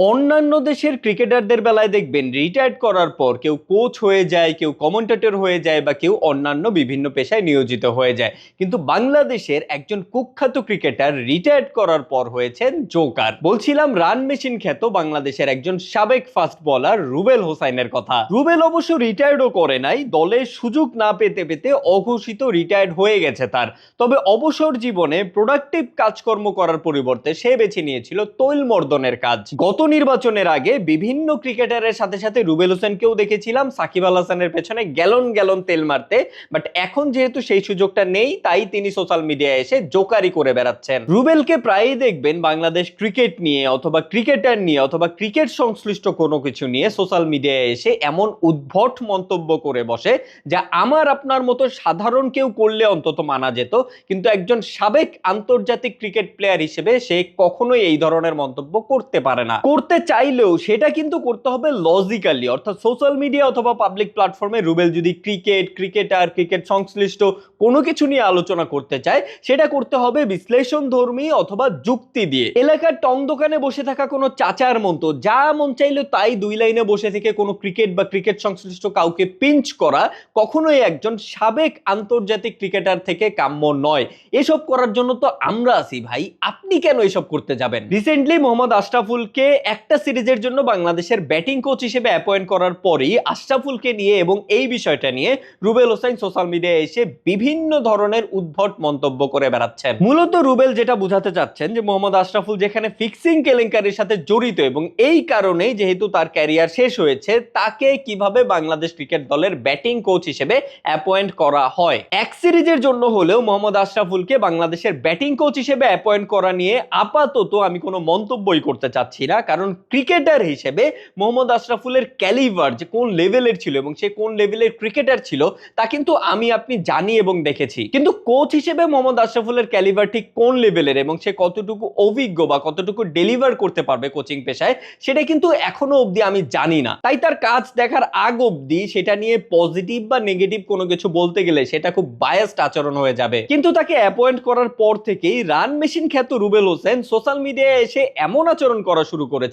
অন্যান্য দেশের ক্রিকেটারদের বেলায় দেখবেন রিটায়ার্ড করার পর কেউ কোচ হয়ে যায়, কেউ কমেন্টেটর হয়ে যায় বা কেউ অন্যান্য বিভিন্ন পেশায় নিয়োজিত হয়ে যায়। কিন্তু বাংলাদেশের একজন কুখ্যাত ক্রিকেটার রিটায়ার্ড করার পর হয়েছেন জোকার বলছিলাম রান মেশিন খ্যাত বাংলাদেশের একজন সাবেক ফাস্ট বলার রুবেল হোসাইনের কথা। রুবেল অবশ্য রিটায়ার্ডও করে নাই, দলে সুযোগ না পেতে পেতে অঘোষিত রিটায়ার্ড হয়ে গেছে তার। তবে অবসর জীবনে প্রোডাক্টিভ কাজকর্ম করার পরিবর্তে সে বেছে নিয়েছিল তৈল মর্দনের কাজ। গত নির্বাচনের আগে বিভিন্ন ক্রিকেটারের সাথে সাথে রুবেল হোসেনকেও দেখেছিলাম, সাকিব আল হাসানের পেছনে গ্যালন গ্যালন তেল মারতে। বাট এখন যেহেতু সেই সুযোগটা নেই, তাই তিনি সোশ্যাল মিডিয়ায় এসে জোকারি করে বেড়াচ্ছেন। রুবেলকে প্রায়ই দেখবেন বাংলাদেশ ক্রিকেট নিয়ে অথবা ক্রিকেটার নিয়ে অথবা ক্রিকেট সংশ্লিষ্ট কোনো কিছু নিয়ে সোশ্যাল মিডিয়ায় এসে এমন উদ্ভট মন্তব্য করে বসে, যা আমার আপনার মতো সাধারণ কেউ করলে অন্তত মানা যেত। কিন্তু একজন সাবেক আন্তর্জাতিক ক্রিকেট প্লেয়ার হিসেবে সে কখনোই এই ধরনের মন্তব্য করতে পারে না। করতে চাইলেও সেটা কিন্তু করতে হবে লজিক্যালি অর্থাৎ সোশ্যাল মিডিয়া অথবা পাবলিক প্ল্যাটফর্মে রুবেল যদি ক্রিকেট ক্রিকেটার ক্রিকেট সংশ্লিষ্ট কোনো কিছু নিয়ে আলোচনা করতে চায়, সেটা করতে হবে বিশ্লেষণ ধর্মী অথবা যুক্তি দিয়ে। এলাকার টং দোকানে বসে থাকা কোনো চাচার মতো যা মন চাইলো তাই দুই লাইনে বসে থেকে কোনো ক্রিকেট বা ক্রিকেট সংশ্লিষ্ট কাউকে পিঞ্চ করা কখনোই একজন সাবেক আন্তর্জাতিক ক্রিকেটার থেকে কাম্য নয়। এসব করার জন্য তো আমরা আছি ভাই। আপনি কেন এসব করতে যাবেন? রিসেন্টলি মোহাম্মদ আশরাফুলকে একটা সিরিজের জন্য বাংলাদেশের ব্যাটিং কোচ হিসেবে অ্যাপয়েন্ট করার পরেই আশরাফুলকে নিয়ে এবং এই বিষয়টা নিয়ে রুবেল হোসাইন সোশ্যাল মিডিয়ায় এসে বিভিন্ন ধরনের উদ্ভট মন্তব্য করে বেড়াচ্ছেন। মূলত রুবেল যেটা বোঝাতে চাচ্ছেন যে মোহাম্মদ আশরাফুল যেখানে ফিক্সিং কেলেঙ্কারির সাথে জড়িত এবং এই কারণেই যেহেতু তার ক্যারিয়ার শেষ হয়েছে, তাকে কীভাবে বাংলাদেশ ক্রিকেট দলের ব্যাটিং কোচ হিসেবে অ্যাপয়েন্ট করা হয়? এক সিরিজের জন্য হলেও মোহাম্মদ আশরাফুলকে বাংলাদেশের ব্যাটিং কোচ হিসেবে অ্যাপয়েন্ট করা নিয়ে আপাতত আমি কোনো মন্তব্যই করতে চাচ্ছি না, কারণ ক্রিকেটার হিসেবে মোহাম্মদ আশরাফুলের ক্যালিভার যে কোন লেভেলের ছিল এবং সে কোন লেভেলের ক্রিকেটার ছিল, তা কিন্তু আমি আপনি জানি এবং দেখেছি। কিন্তু কোচ হিসেবে মোহাম্মদ আশরাফুলের ক্যালিভার ঠিক কোন লেভেলের এবং সে কতটুকু অভিজ্ঞ বা কতটুকু ডেলিভার করতে পারবে কোচিং পেশায়, সেটা কিন্তু এখনও অবধি আমি জানি না। তাই তার কাজ দেখার আগ অবধি সেটা নিয়ে পজিটিভ বা নেগেটিভ কোনো কিছু বলতে গেলে সেটা খুব বায়াসড আচরণ হয়ে যাবে। কিন্তু তাকে অ্যাপয়েন্ট করার পর থেকেই রান মেশিন খ্যাত রুবেল হোসেন সোশ্যাল মিডিয়ায় এসে এমন আচরণ করা শুরু করেছে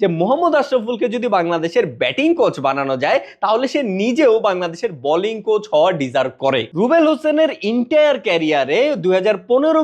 যে মোহাম্মদ আশরাফুলকে যদি বাংলাদেশের ব্যাটিং কোচ বানানো যায়, তাহলে সে নিজেও বাংলাদেশের বোলিং কোচ হওয়া ডিজার্ভ করে। রুবেল হোসেনের ইন্টায়ার ক্যারিয়ারে দুই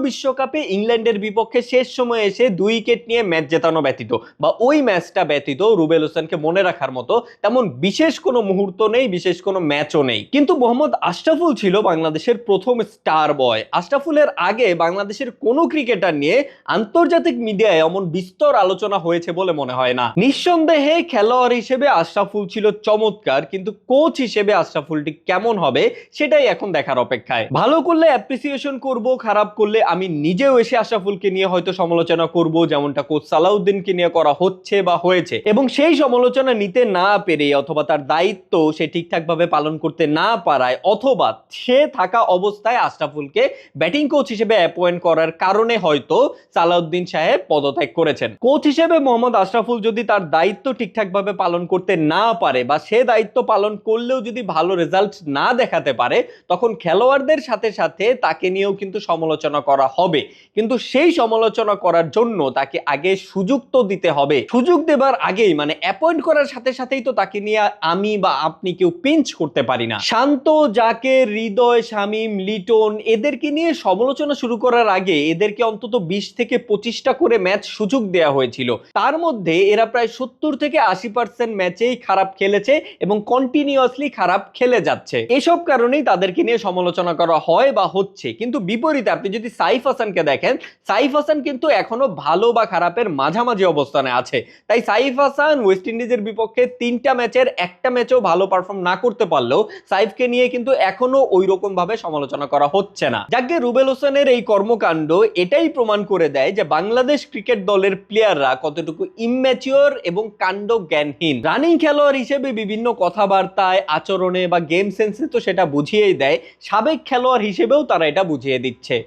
বিশ্বকাপে ইংল্যান্ডের বিপক্ষে শেষ সময়ে এসে দুই উইকেট নিয়ে ম্যাচ জেতানো ব্যতীত বা ওই ম্যাচটা ব্যতীত রুবেল হোসেনকে মনে রাখার মতো তেমন বিশেষ কোনো মুহূর্ত নেই, বিশেষ কোনো ম্যাচও নেই। কিন্তু মোহাম্মদ আশরাফুল ছিল বাংলাদেশের প্রথম স্টার বয় আশরাফুলের আগে বাংলাদেশের কোনো ক্রিকেটার নিয়ে আন্তর্জাতিক মিডিয়ায় এমন বিস্তর আলোচনা হয়েছে মনে হয় না। নিঃসন্দেহে খেলোয়াড় হিসেবে আশরাফুল ছিল চমৎকার, কিন্তু কোচ হিসেবে আশরাফুলটি কেমন হবে সেটাই এখন দেখার অপেক্ষায়। ভালো করলে অ্যাপ্রিসিয়েশন করব, খারাপ করলে আমি নিজেও এসে আশরাফুলকে নিয়ে হয়তো সমালোচনা করব, যেমনটা কোচ সালাউদ্দিনকে নিয়ে করা হচ্ছে বা হয়েছে। এবং সেই সমালোচনা নিতে না পেরে অথবা তার দায়িত্ব সে ঠিকঠাক ভাবে পালন করতে না পারায় অথবা সে থাকা অবস্থায় আশরাফুলকে ব্যাটিং কোচ হিসেবে অ্যাপয়েন্ট করার কারণে হয়তো সালাউদ্দিন সাহেব পদত্যাগ করেছেন। কোচ হিসেবে মোহাম্মদ আশরাফুল যদি তার দায়িত্ব ঠিকঠাকভাবে পালন করতে না পারে বা সে দায়িত্ব পালন করলেও যদি ভালো রেজাল্ট না দেখাতে পারে, তখন খেলোয়াড়দের সাথে সাথে তাকে নিয়েও কিন্তু সমালোচনা করা হবে। কিন্তু সেই সমালোচনা করার জন্য তাকে আগে সুযোগ তো দিতে হবে। সুযোগ দেবার আগেই মানে অ্যাপয়েন্ট করার সাথে সাথেই তো তাকে নিয়ে আমি বা আপনি কেউ পিঞ্চ করতে পারি না। শান্ত, যাকে হৃদয়, শামীম, লিটন, এদেরকে নিয়ে সমালোচনা শুরু করার আগে এদেরকে অন্তত বিশ থেকে পঁচিশটা করে ম্যাচ সুযোগ দেওয়া হয়েছিল। তার মধ্যে এরা প্রায় সত্তর থেকে আশি পার্সেন্ট ম্যাচেই খারাপ খেলেছে এবং কন্টিনিউয়াসলি খারাপ খেলে যাচ্ছে। এসব কারণেই তাদেরকে নিয়ে সমালোচনা করা হয় বা হচ্ছে। কিন্তু বিপরীতে আপনি যদি সাইফ হাসানকে দেখেন, সাইফ হাসান কিন্তু এখনও ভালো বা খারাপের মাঝামাঝি অবস্থানে আছে। তাই সাইফ হাসান ওয়েস্ট ইন্ডিজের বিপক্ষে তিনটা ম্যাচের একটা ম্যাচেও ভালো পারফর্ম না করতে পারলেও সাইফকে নিয়ে কিন্তু এখনও ওই ভাবে সমালোচনা করা হচ্ছে না। যাকে রুবেল হোসেনের এই কর্মকাণ্ড এটাই প্রমাণ করে দেয় যে বাংলাদেশ ক্রিকেট দলের প্লেয়াররা কতটুকু ইম্যাচিওর এবং কাণ্ড জ্ঞানহীন রানিং খেলোয়াড় হিসেবে বিভিন্ন কথাবার্তায়, আচরণে বা গেম সেন্সে তো সেটা বুঝিয়েই দেয়। সাবেক খেলোয়াড় হিসেবেও তারা এটা বুঝিয়ে দিচ্ছে।